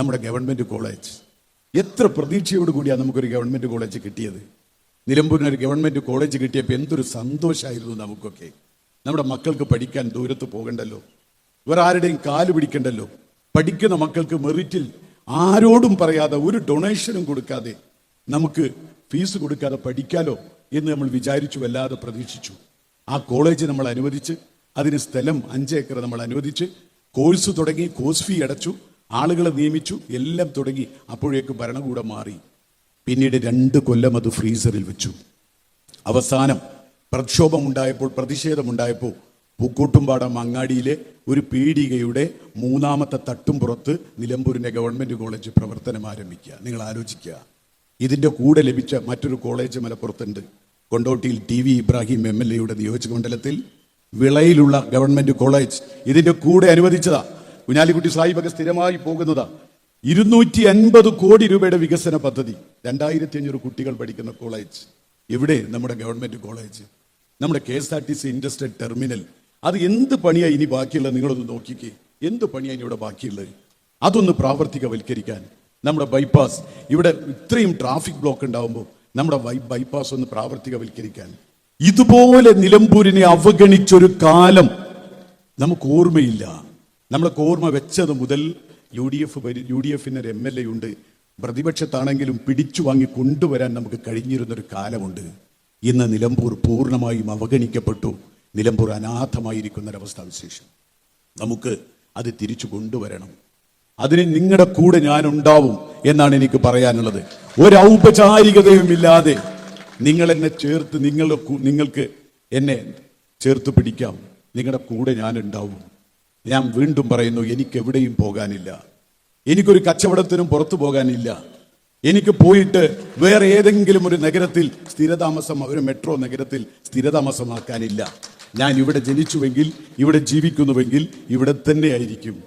നമ്മുടെ government college. എത്ര പ്രതീക്ഷയോട് കൂടിയാണ് നമുക്കൊരു ഗവൺമെന്റ് കോളേജ് കിട്ടിയത്? നിലമ്പൂരിന് ഒരു ഗവൺമെന്റ് കോളേജ് കിട്ടിയപ്പോൾ എന്തൊരു സന്തോഷമായിരുന്നു നമുക്കൊക്കെ. നമ്മുടെ മക്കൾക്ക് പഠിക്കാൻ ദൂരത്ത് പോകണ്ടല്ലോ? വേറെ ആരുടെയും കാൽ പിടിക്കണ്ടല്ലോ? പഠിക്കുന്ന മക്കൾക്ക് മെറിറ്റിൽ ആരോടും പറയാതെ ഒരു ഡൊണേഷനും കൊടുക്കാതെ നമുക്ക് ഫീസ് കൊടുക്കാതെ പഠിക്കാലോ എന്ന് നമ്മൾ വിചാരിച്ചു വല്ലാതെ പ്രതീക്ഷിച്ചു. ആ കോളേജ് നമ്മൾ അനുവദിച്ച് അതിന് സ്ഥലം അഞ്ചേക്കർ നമ്മൾ അനുവദിച്ച് കോഴ്സ് തുടങ്ങി കോഴ്സ് ഫീ അടച്ചു. ആളുകളെ നിയമിച്ചു എല്ലാം തുടങ്ങി അപ്പോഴേക്കും ഭരണകൂടം മാറി. പിന്നീട് രണ്ട് കൊല്ലം അത് ഫ്രീസറിൽ വെച്ചു. അവസാനം പ്രക്ഷോഭമുണ്ടായപ്പോൾ പ്രതിഷേധമുണ്ടായപ്പോൾ പൂക്കൂട്ടുംപാടം അങ്ങാടിയിലെ ഒരു പീടികയുടെ മൂന്നാമത്തെ തട്ടും പുറത്ത് നിലമ്പൂരിന്റെ ഗവൺമെന്റ് കോളേജ് പ്രവർത്തനം ആരംഭിക്കുക. നിങ്ങൾ ആലോചിക്കുക. ഇതിന്റെ കൂടെ ലഭിച്ച മറ്റൊരു കോളേജ് മലപ്പുറത്തുണ്ട്. കൊണ്ടോട്ടിയിൽ T V Ibrahim M L എയുടെ നിയോജക മണ്ഡലത്തിൽ വിളയിലുള്ള ഗവൺമെന്റ് കോളേജ്. ഇതിന്റെ കൂടെ അനുവദിച്ചതാ. കുഞ്ഞാലിക്കുട്ടി സാഹിബൊക്കെ സ്ഥിരമായി പോകുന്നതാ. ഇരുന്നൂറ്റി അൻപത് കോടി രൂപയുടെ വികസന പദ്ധതി. രണ്ടായിരത്തി അഞ്ഞൂറ് കുട്ടികൾ പഠിക്കുന്ന കോളേജ്. എവിടെ? നമ്മുടെ ഗവൺമെന്റ് കോളേജ്. നമ്മുടെ K S R T C industrial terminal. അത് എന്ത് പണിയാ ഇനി ബാക്കിയുള്ളത്? നിങ്ങളൊന്ന് നോക്കിക്കേ. എന്ത് പണിയാ ഇനി ഇവിടെ ബാക്കിയുള്ളത്? അതൊന്ന് പ്രാവർത്തികവൽക്കരിക്കാൻ നമ്മുടെ ബൈപ്പാസ്. ഇവിടെ ഇത്രയും ട്രാഫിക് ബ്ലോക്ക് ഉണ്ടാവുമ്പോൾ നമ്മുടെ ബൈപ്പാസ് ഒന്ന് പ്രാവർത്തികവൽക്കരിക്കാൻ. ഇതുപോലെ നിലമ്പൂരിനെ അവഗണിച്ചൊരു കാലം നമുക്ക് ഓർമ്മയില്ല. നമ്മളൊക്കെ ഓർമ്മ വെച്ചത് മുതൽ U D F U D എഫിന് ഒരു എം എൽ എ ഉണ്ട്. പ്രതിപക്ഷത്താണെങ്കിലും പിടിച്ചു വാങ്ങി കൊണ്ടുവരാൻ നമുക്ക് കഴിഞ്ഞിരുന്നൊരു കാലമുണ്ട്. ഇന്ന് നിലമ്പൂർ പൂർണമായും അവഗണിക്കപ്പെട്ടു. നിലമ്പൂർ അനാഥമായിരിക്കുന്നൊരവസ്ഥ ഒരവസ്ഥാവിശേഷം നമുക്ക് അത് തിരിച്ചു കൊണ്ടുവരണം. അതിന് നിങ്ങളുടെ കൂടെ ഞാൻ ഉണ്ടാവും എന്നാണ് എനിക്ക് പറയാനുള്ളത്. ഒരു ഔപചാരികതയും ഇല്ലാതെ നിങ്ങൾ എന്നെ ചേർത്ത് നിങ്ങളുടെ നിങ്ങൾക്ക് എന്നെ ചേർത്ത് പിടിക്കാം. നിങ്ങളുടെ കൂടെ ഞാൻ ഉണ്ടാവും ഞാൻ വീണ്ടും പറയുന്നു എനിക്ക് എവിടെയും പോകാനില്ല. എനിക്കൊരു കച്ചവടത്തിനും പുറത്തു പോകാനില്ല. എനിക്ക് പോയിട്ട് വേറെ ഏതെങ്കിലും ഒരു നഗരത്തിൽ സ്ഥിരതാമസം ഒരു മെട്രോ നഗരത്തിൽ സ്ഥിരതാമസമാക്കാനില്ല. ഞാൻ ഇവിടെ ജനിച്ചുവെങ്കിൽ ഇവിടെ ജീവിക്കുന്നുവെങ്കിൽ ഇവിടെ തന്നെ ആയിരിക്കും.